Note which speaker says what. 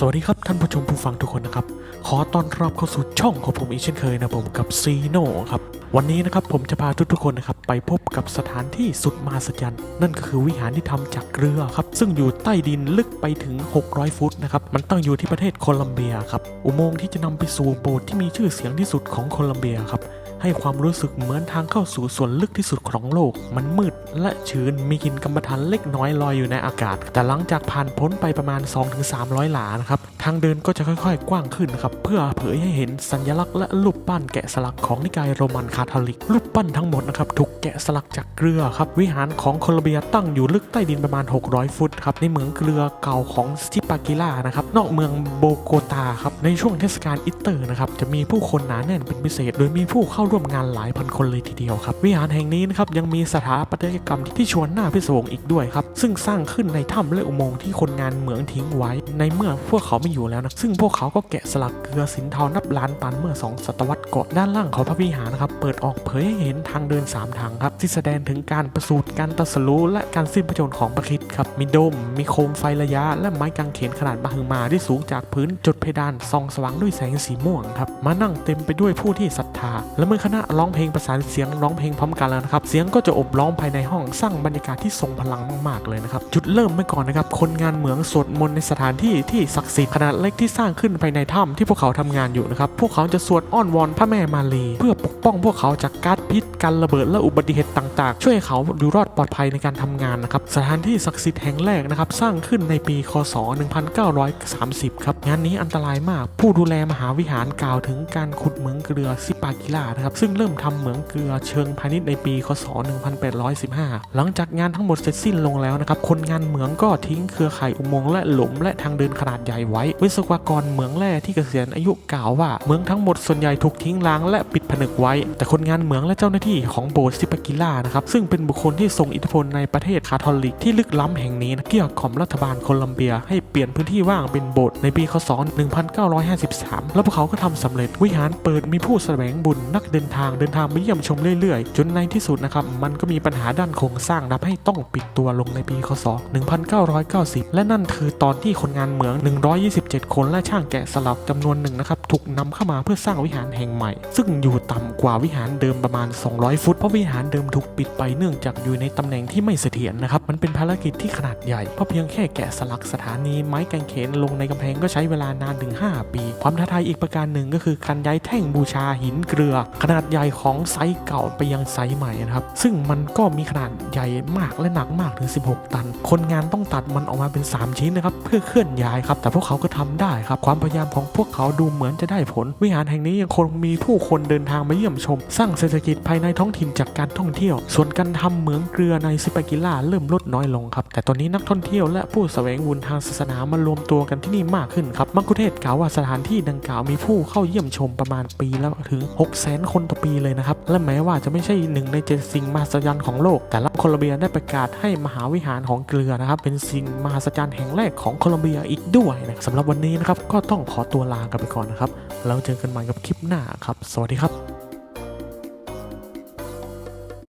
Speaker 1: สวัสดีครับท่านผู้ชมผู้ฟังทุกคนนะครับ ขอต้อนรับเข้าสู่ช่องของผมอีกเช่นเคยนะผมกับซีโน่ครับ วันนี้นะครับผมจะพาทุกๆคนนะครับไปพบกับสถานที่สุดมหัศจรรย์นั่นก็คือวิหารที่ทำจากเกลือครับ ซึ่งอยู่ใต้ดินลึกไปถึง 600 ฟุตนะครับ มันตั้งอยู่ที่ประเทศโคลัมเบียครับ อุโมงค์ที่จะนำไปสู่โบสถ์ที่มีชื่อเสียงที่สุดของโคลัมเบียครับให้ความรู้สึกเหมือนทางเข้าสู่ส่วนลึกที่สุดของโลก มันมืดและชื้นมีกลิ่นกำมะถันเล็กน้อยลอยอยู่ในอากาศ แต่หลังจากผ่านพ้นไปประมาณ 2-300 หลานะครับ ทางเดินก็จะค่อยๆ กว้างขึ้นนะครับ เพื่อเผยให้เห็นสัญลักษณ์และรูปปั้นแกะสลักของนิกายโรมันคาทอลิก รูปปั้นทั้งหมดนะครับถูกแกะสลักจากเกลือครับ วิหารของโคลอมเบียตั้งอยู่ลึกใต้ดินประมาณ 600 ฟุตครับ ในเหมืองเกลือเก่าของสติปากิล่านะครับ นอกเมืองโบโกตาครับ ในช่วงเทศกาลอิสเตอร์นะครับ จะมีผู้คนหนาแน่นเป็นพิเศษ โดยมีผู้เข้าร่วมงานหลายพันคนเลยทีเดียวครับ วิหารแห่งนี้นะครับยังมีสถาปัตยกรรมที่ชวนหน้าพิศวงอีกด้วยครับ ซึ่งสร้างขึ้นในถ้ำและอุโมงค์ที่คนงานเหมืองทิ้งไว้ ในเมื่อพวกเขาไม่อยู่แล้วนะซึ่งพวกเขาก็แกะสลักเกลือสินเทานับล้านตันเมื่อ 2 ศตวรรษก่อนด้านล่างของพระวิหารนะครับ เปิดออกเผยให้เห็นทางเดิน 3 ทางครับ ที่แสดงถึงการประสูติการตรัสรู้และการสิ้นพระชนม์ของพระคริสต์ครับมีโดม มีโคมไฟระยะ และไม้กางเขนขนาดมหึมาที่สูงจากพื้นจดเพดานส่องสว่างด้วยแสงสีม่วงครับมานั่งเต็มไปด้วยผู้ที่ศรัทธา และเมื่อคณะร้องเพลงประสานเสียงร้องเพลงพร้อมกันแล้วนะครับเสียงก็จะอบล้อมภายในห้องสร้างบรรยากาศที่ทรงพลังมากๆเลยนะครับ จุดเริ่มไม่ก่อนนะครับ คนงานเหมืองสวดมนต์ในสถานที่ที่ศักดิ์สิทธิ์ขนาดเล็กที่สร้างขึ้นภายในถ้ำที่พวกเขาทำงานอยู่นะครับ พวกเขาจะสวดอ้อนวอนพระแม่มาลี เพื่อปกป้องพวกเขาจากก๊าซพิษการระเบิดและอุบัติเหตุต่างๆ ช่วยให้เขาอยู่รอดปลอดภัยในการทำงานนะครับ สถานที่ศักดิ์สิทธิ์แห่งแรกนะครับสร้างขึ้นในปี คศ 1930 ครับ งานนี้อันตรายมาก ผู้ดูแลมหาวิหารกล่าวถึงการขุดเหมืองเกลือซิปากิล่านะครับ ซึ่งเริ่มทำเหมืองเกลือเชิงพาณิชย์ในปี คศ 1815หลังจากงานทั้งหมดเสร็จสิ้นลงแล้วนะครับคนงานเหมืองก็ทิ้งเครือข่ายอุโมงค์และหลุมและทางเดินขนาดใหญ่ไว้ วิศวกรเหมืองแร่ที่เกษียณอายุกล่าวว่าเหมืองทั้งหมดส่วนใหญ่ถูกทิ้งล้างและปิดผนึกไว้ แต่คนงานเหมืองและเจ้าหน้าที่ของโบสถ์ซิปากิล่านะครับซึ่งเป็นบุคคลที่ทรงอิทธิพลในประเทศคาทอลิกที่ลึกล้ำแห่งนี้นะเกี่ยวกับรัฐบาลโคลัมเบีย ให้เปลี่ยนพื้นที่ว่างเป็นโบสถ์ในปีคศ 1953 แล้วพวกเขาก็ทำสำเร็จวิหารเปิดมีผู้แสวงบุญนักเดินทางเดินทางมาเยี่ยมชมเรื่อยๆ จนในที่สุดนะครับมันก็มีปัญหาด้านโครงสร้างนับให้ต้องปิดตัวลงในปีคศ 1990 และนั่นคือตอนที่คนงานเหมือง 127 คนและช่างแกะสลักจำนวนหนึ่งนะครับถูกนำเข้ามาเพื่อสร้างวิหารแห่งใหม่ ซึ่งอยู่ต่ำกว่าวิหารเดิมประมาณ 200 ฟุต เพราะวิหารเดิมถูกปิดไปเนื่องจากอยู่ในตำแหน่งที่ไม่เสถียรนะครับ มันเป็นภารกิจที่ขนาดใหญ่ เพราะเพียงแค่แกะสลักสถานีไม้กางเขนลงในกำแพงก็ใช้เวลานานถึง 5 ปี ความท้าทายอีกประการหนึ่งก็คือการย้ายแท่งบูชาหินเกลือ ขนาดใหญ่ของไซส์เก่าไปยังไซส์ใหม่นะครับ ซึ่งมันก็มีขนาดใหญ่มากและหนักมากถึง 16 ตัน คนงานต้องตัดมันออกมาเป็น 3 ชิ้นนะครับเพื่อเคลื่อนย้ายครับ แต่พวกเขาก็ทำได้ครับ ความพยายามของพวกเขาดูเหมือนจะได้ผล วิหารแห่งนี้ยังคงมีผู้คนเดินทางมาเยี่ยมชม สร้างเศรษฐกิจภายในท้องถิ่นจากการท่องเที่ยว ส่วนการทำเหมืองเกลือในซิปากิล่าเริ่มลดน้อยลงครับ แต่ตอนนี้นักท่องเที่ยวและผู้แสวงบุญทางศาสนามารวมตัวกันที่นี่มากขึ้นครับมักคุเทศกล่าวว่าสถานที่ดังกล่าวมีผู้เข้าเยี่ยมชมประมาณปีละถึง 6 0 0 0 0 0 คนต่อปีเลยนะครับและแม้ว่าจะไม่ใช่หนึ่งในเจ็ดสิ่งมหัศจรรย์ของโลกแต่ละโคลอมเบียได้ประกาศให้มหาวิหารของเกลือนะครับ เป็นสิ่งมหัศจรรย์แห่งแรกของโคลอมเบียอีกด้วยนะสำหรับวันนี้นะครับก็ต้องขอตัวลากันไปก่อนนะครับแล้วเจอกันใหม่กับคลิปหน้าครับ สวัสดีครับ